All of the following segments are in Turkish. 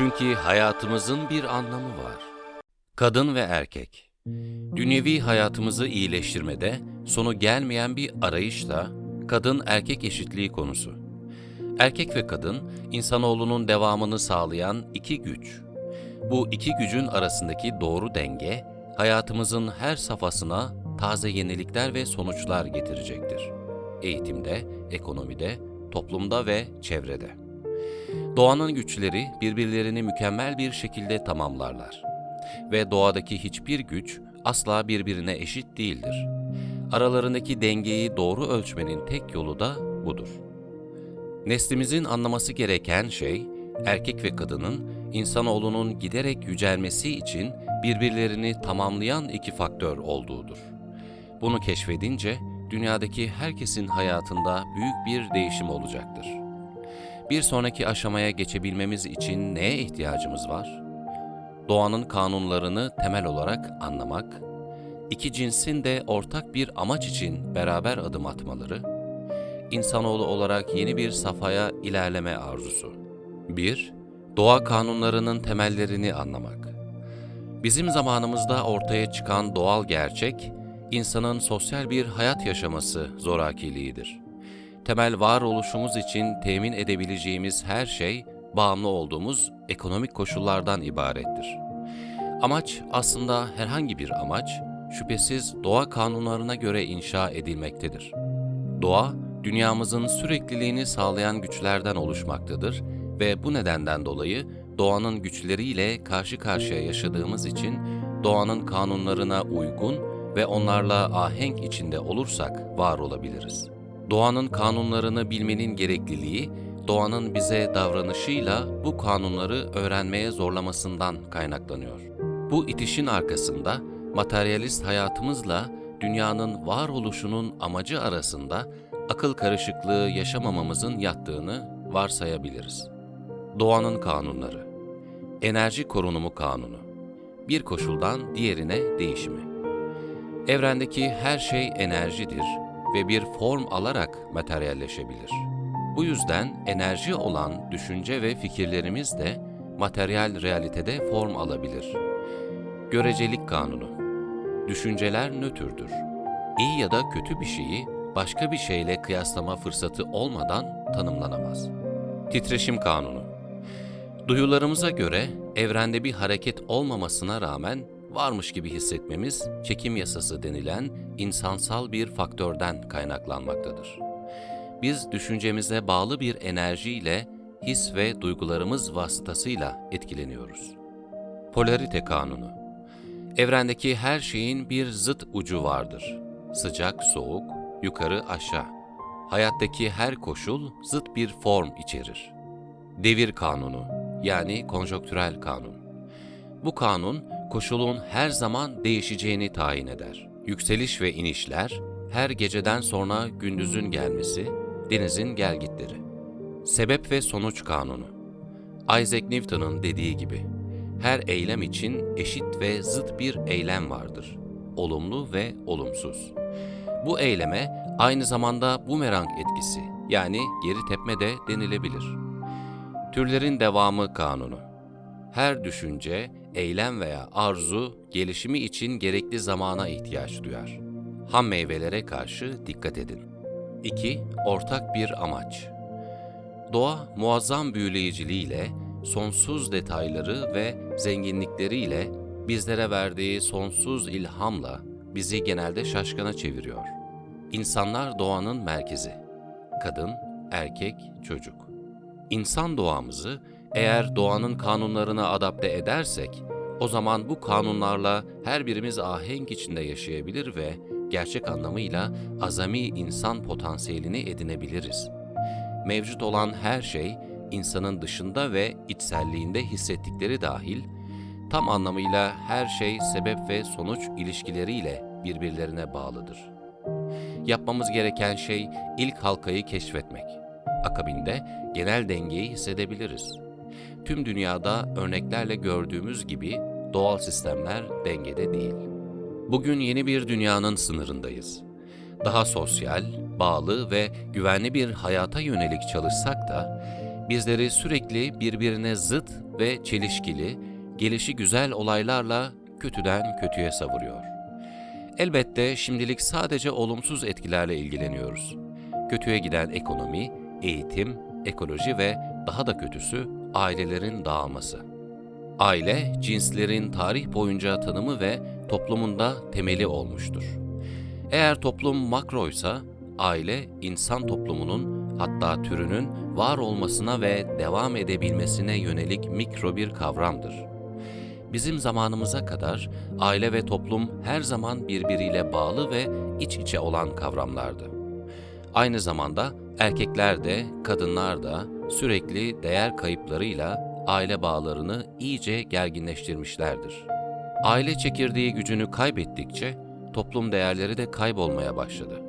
Çünkü hayatımızın bir anlamı var. Kadın ve erkek. Dünyevi hayatımızı iyileştirmede sonu gelmeyen bir arayış da kadın erkek eşitliği konusu. Erkek ve kadın insanoğlunun devamını sağlayan iki güç. Bu iki gücün arasındaki doğru denge hayatımızın her safhasına taze yenilikler ve sonuçlar getirecektir. Eğitimde, ekonomide, toplumda ve çevrede. Doğanın güçleri birbirlerini mükemmel bir şekilde tamamlarlar. Ve doğadaki hiçbir güç asla birbirine eşit değildir. Aralarındaki dengeyi doğru ölçmenin tek yolu da budur. Neslimizin anlaması gereken şey, erkek ve kadının insanoğlunun giderek yücelmesi için birbirlerini tamamlayan iki faktör olduğudur. Bunu keşfedince dünyadaki herkesin hayatında büyük bir değişim olacaktır. Bir sonraki aşamaya geçebilmemiz için neye ihtiyacımız var? Doğanın kanunlarını temel olarak anlamak, iki cinsin de ortak bir amaç için beraber adım atmaları, insanoğlu olarak yeni bir safhaya ilerleme arzusu. 1. Doğa kanunlarının temellerini anlamak. Bizim zamanımızda ortaya çıkan doğal gerçek, insanın sosyal bir hayat yaşaması zorakiliğidir. Temel varoluşumuz için temin edebileceğimiz her şey, bağımlı olduğumuz ekonomik koşullardan ibarettir. Amaç aslında herhangi bir amaç, şüphesiz doğa kanunlarına göre inşa edilmektedir. Doğa, dünyamızın sürekliliğini sağlayan güçlerden oluşmaktadır ve bu nedenden dolayı doğanın güçleriyle karşı karşıya yaşadığımız için doğanın kanunlarına uygun ve onlarla ahenk içinde olursak var olabiliriz. Doğanın kanunlarını bilmenin gerekliliği, doğanın bize davranışıyla bu kanunları öğrenmeye zorlamasından kaynaklanıyor. Bu itişin arkasında materyalist hayatımızla dünyanın varoluşunun amacı arasında akıl karışıklığı yaşamamamızın yattığını varsayabiliriz. Doğanın kanunları Enerji korunumu kanunu Bir koşuldan diğerine değişimi Evrendeki her şey enerjidir ve bir form alarak materyalleşebilir. Bu yüzden enerji olan düşünce ve fikirlerimiz de materyal realitede form alabilir. Görecelik kanunu Düşünceler nötrdür. İyi ya da kötü bir şeyi başka bir şeyle kıyaslama fırsatı olmadan tanımlanamaz. Titreşim kanunu Duyularımıza göre evrende bir hareket olmamasına rağmen varmış gibi hissetmemiz çekim yasası denilen insansal bir faktörden kaynaklanmaktadır. Biz düşüncemize bağlı bir enerjiyle his ve duygularımız vasıtasıyla etkileniyoruz. Polarite kanunu Evrendeki her şeyin bir zıt ucu vardır. Sıcak, soğuk, yukarı, aşağı. Hayattaki her koşul zıt bir form içerir. Devir kanunu yani konjonktürel kanun. Bu kanun koşulun her zaman değişeceğini tayin eder. Yükseliş ve inişler, her geceden sonra gündüzün gelmesi, denizin gelgitleri. Sebep ve sonuç kanunu. Isaac Newton'un dediği gibi, her eylem için eşit ve zıt bir eylem vardır. Olumlu ve olumsuz. Bu eyleme aynı zamanda bumerang etkisi yani geri tepme de denilebilir. Türlerin devamı kanunu. Her düşünce, eylem veya arzu gelişimi için gerekli zamana ihtiyaç duyar. Ham meyvelere karşı dikkat edin. 2. Ortak bir amaç. Doğa muazzam büyüleyiciliğiyle, sonsuz detayları ve zenginlikleriyle bizlere verdiği sonsuz ilhamla bizi genelde şaşkına çeviriyor. İnsanlar doğanın merkezi. Kadın, erkek, çocuk. İnsan doğamızı eğer doğanın kanunlarına adapte edersek, o zaman bu kanunlarla her birimiz ahenk içinde yaşayabilir ve gerçek anlamıyla azami insan potansiyelini edinebiliriz. Mevcut olan her şey, insanın dışında ve içselliğinde hissettikleri dahil, tam anlamıyla her şey sebep ve sonuç ilişkileriyle birbirlerine bağlıdır. Yapmamız gereken şey ilk halkayı keşfetmek. Akabinde genel dengeyi hissedebiliriz. Tüm dünyada örneklerle gördüğümüz gibi doğal sistemler dengede değil. Bugün yeni bir dünyanın sınırındayız. Daha sosyal, bağlı ve güvenli bir hayata yönelik çalışsak da bizleri sürekli birbirine zıt ve çelişkili, gelişi güzel olaylarla kötüden kötüye savuruyor. Elbette şimdilik sadece olumsuz etkilerle ilgileniyoruz. Kötüye giden ekonomi, eğitim, ekoloji ve daha da kötüsü ailelerin dağılması. Aile, cinslerin tarih boyunca tanımı ve toplumunda temeli olmuştur. Eğer toplum makroysa, aile insan toplumunun hatta türünün var olmasına ve devam edebilmesine yönelik mikro bir kavramdır. Bizim zamanımıza kadar aile ve toplum her zaman birbiriyle bağlı ve iç içe olan kavramlardı. Aynı zamanda erkekler de kadınlar da sürekli değer kayıplarıyla aile bağlarını iyice gerginleştirmişlerdir. Aile çekirdeği gücünü kaybettikçe toplum değerleri de kaybolmaya başladı.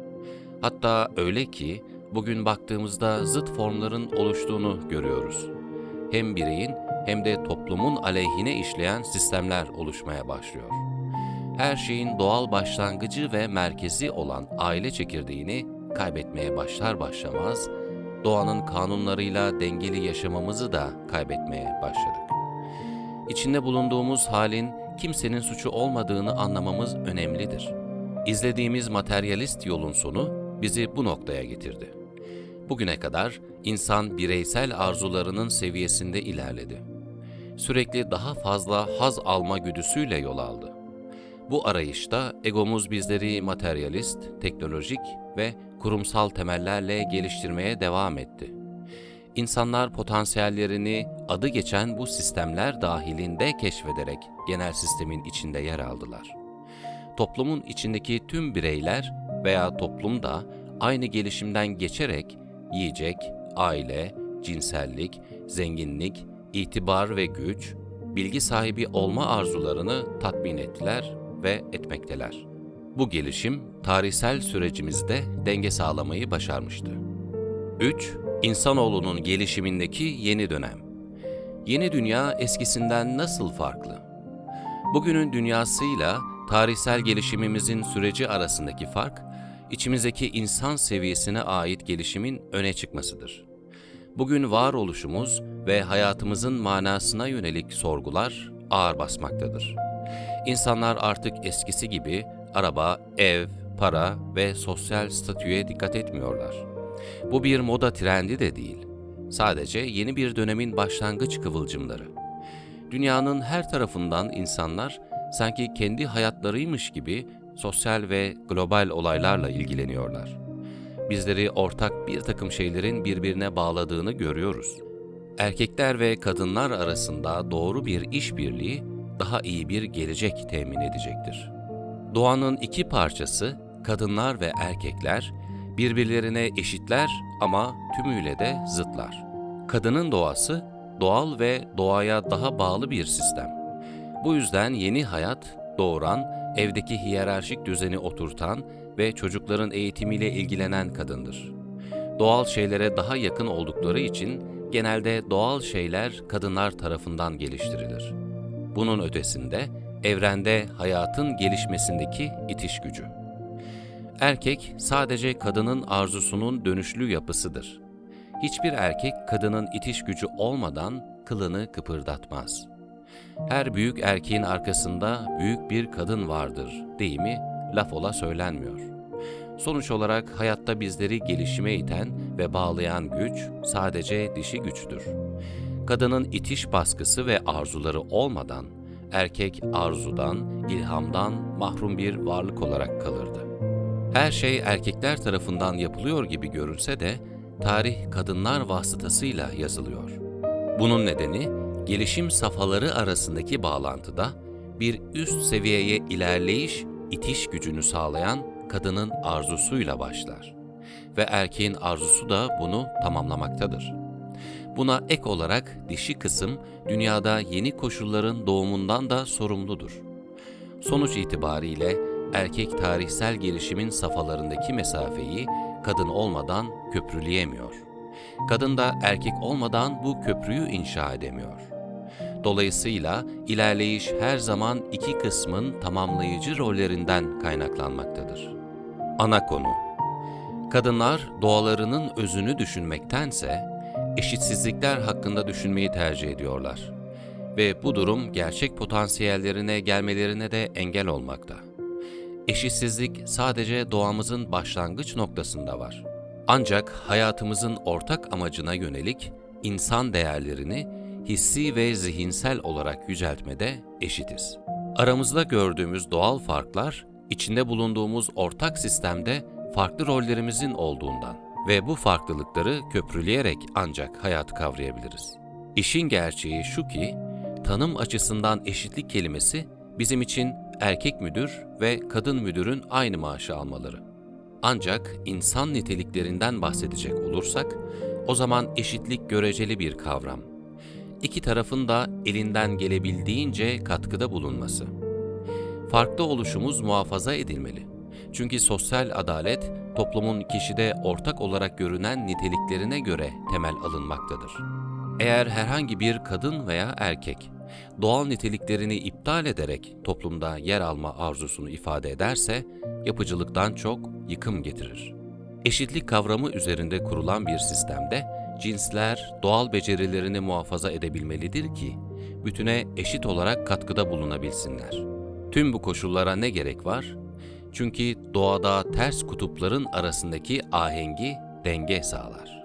Hatta öyle ki bugün baktığımızda zıt formların oluştuğunu görüyoruz. Hem bireyin hem de toplumun aleyhine işleyen sistemler oluşmaya başlıyor. Her şeyin doğal başlangıcı ve merkezi olan aile çekirdeğini kaybetmeye başlar başlamaz, doğanın kanunlarıyla dengeli yaşamamızı da kaybetmeye başladık. İçinde bulunduğumuz halin kimsenin suçu olmadığını anlamamız önemlidir. İzlediğimiz materyalist yolun sonu bizi bu noktaya getirdi. Bugüne kadar insan bireysel arzularının seviyesinde ilerledi. Sürekli daha fazla haz alma güdüsüyle yol aldı. Bu arayışta egomuz bizleri materyalist, teknolojik ve kurumsal temellerle geliştirmeye devam etti. İnsanlar potansiyellerini adı geçen bu sistemler dahilinde keşfederek genel sistemin içinde yer aldılar. Toplumun içindeki tüm bireyler veya toplum da aynı gelişimden geçerek yiyecek, aile, cinsellik, zenginlik, itibar ve güç, bilgi sahibi olma arzularını tatmin ettiler ve etmekteler. Bu gelişim tarihsel sürecimizde denge sağlamayı başarmıştı. 3. İnsanoğlunun gelişimindeki yeni dönem. Yeni dünya eskisinden nasıl farklı? Bugünün dünyasıyla tarihsel gelişimimizin süreci arasındaki fark, içimizdeki insan seviyesine ait gelişimin öne çıkmasıdır. Bugün varoluşumuz ve hayatımızın manasına yönelik sorgular ağır basmaktadır. İnsanlar artık eskisi gibi araba, ev, para ve sosyal statüye dikkat etmiyorlar. Bu bir moda trendi de değil. Sadece yeni bir dönemin başlangıç kıvılcımları. Dünyanın her tarafından insanlar sanki kendi hayatlarıymış gibi sosyal ve global olaylarla ilgileniyorlar. Bizleri ortak bir takım şeylerin birbirine bağladığını görüyoruz. Erkekler ve kadınlar arasında doğru bir işbirliği daha iyi bir gelecek temin edecektir. Doğanın iki parçası, kadınlar ve erkekler, birbirlerine eşitler ama tümüyle de zıtlar. Kadının doğası, doğal ve doğaya daha bağlı bir sistem. Bu yüzden yeni hayat, doğuran, evdeki hiyerarşik düzeni oturtan ve çocukların eğitimiyle ilgilenen kadındır. Doğal şeylere daha yakın oldukları için genelde doğal şeyler kadınlar tarafından geliştirilir. Bunun ötesinde evrende hayatın gelişmesindeki itiş gücü. Erkek sadece kadının arzusunun dönüşlü yapısıdır. Hiçbir erkek kadının itiş gücü olmadan kılını kıpırdatmaz. Her büyük erkeğin arkasında büyük bir kadın vardır deyimi laf ola söylenmiyor. Sonuç olarak hayatta bizleri gelişime iten ve bağlayan güç sadece dişi güçtür. Kadının itiş baskısı ve arzuları olmadan erkek arzudan, ilhamdan mahrum bir varlık olarak kalırdı. Her şey erkekler tarafından yapılıyor gibi görünse de tarih kadınlar vasıtasıyla yazılıyor. Bunun nedeni gelişim safhaları arasındaki bağlantıda bir üst seviyeye ilerleyiş, itiş gücünü sağlayan kadının arzusuyla başlar ve erkeğin arzusu da bunu tamamlamaktadır. Buna ek olarak dişi kısım dünyada yeni koşulların doğumundan da sorumludur. Sonuç itibariyle erkek tarihsel gelişimin safhalarındaki mesafeyi kadın olmadan köprüleyemiyor. Kadın da erkek olmadan bu köprüyü inşa edemiyor. Dolayısıyla ilerleyiş her zaman iki kısmın tamamlayıcı rollerinden kaynaklanmaktadır. Ana konu Kadınlar doğalarının özünü düşünmektense eşitsizlikler hakkında düşünmeyi tercih ediyorlar. Ve bu durum gerçek potansiyellerine gelmelerine de engel olmakta. Eşitsizlik sadece doğamızın başlangıç noktasında var. Ancak hayatımızın ortak amacına yönelik insan değerlerini hissi ve zihinsel olarak yüceltmede eşitiz. Aramızda gördüğümüz doğal farklar, içinde bulunduğumuz ortak sistemde farklı rollerimizin olduğundan ve bu farklılıkları köprüleyerek ancak hayatı kavrayabiliriz. İşin gerçeği şu ki, tanım açısından eşitlik kelimesi bizim için erkek müdür ve kadın müdürün aynı maaşı almaları. Ancak insan niteliklerinden bahsedecek olursak, o zaman eşitlik göreceli bir kavram. İki tarafın da elinden gelebildiğince katkıda bulunması. Farklı oluşumuz muhafaza edilmeli. Çünkü sosyal adalet, toplumun kişide ortak olarak görünen niteliklerine göre temel alınmaktadır. Eğer herhangi bir kadın veya erkek, doğal niteliklerini iptal ederek toplumda yer alma arzusunu ifade ederse, yapıcılıktan çok yıkım getirir. Eşitlik kavramı üzerinde kurulan bir sistemde cinsler doğal becerilerini muhafaza edebilmelidir ki bütüne eşit olarak katkıda bulunabilsinler. Tüm bu koşullara ne gerek var? Çünkü doğada ters kutupların arasındaki ahengi denge sağlar.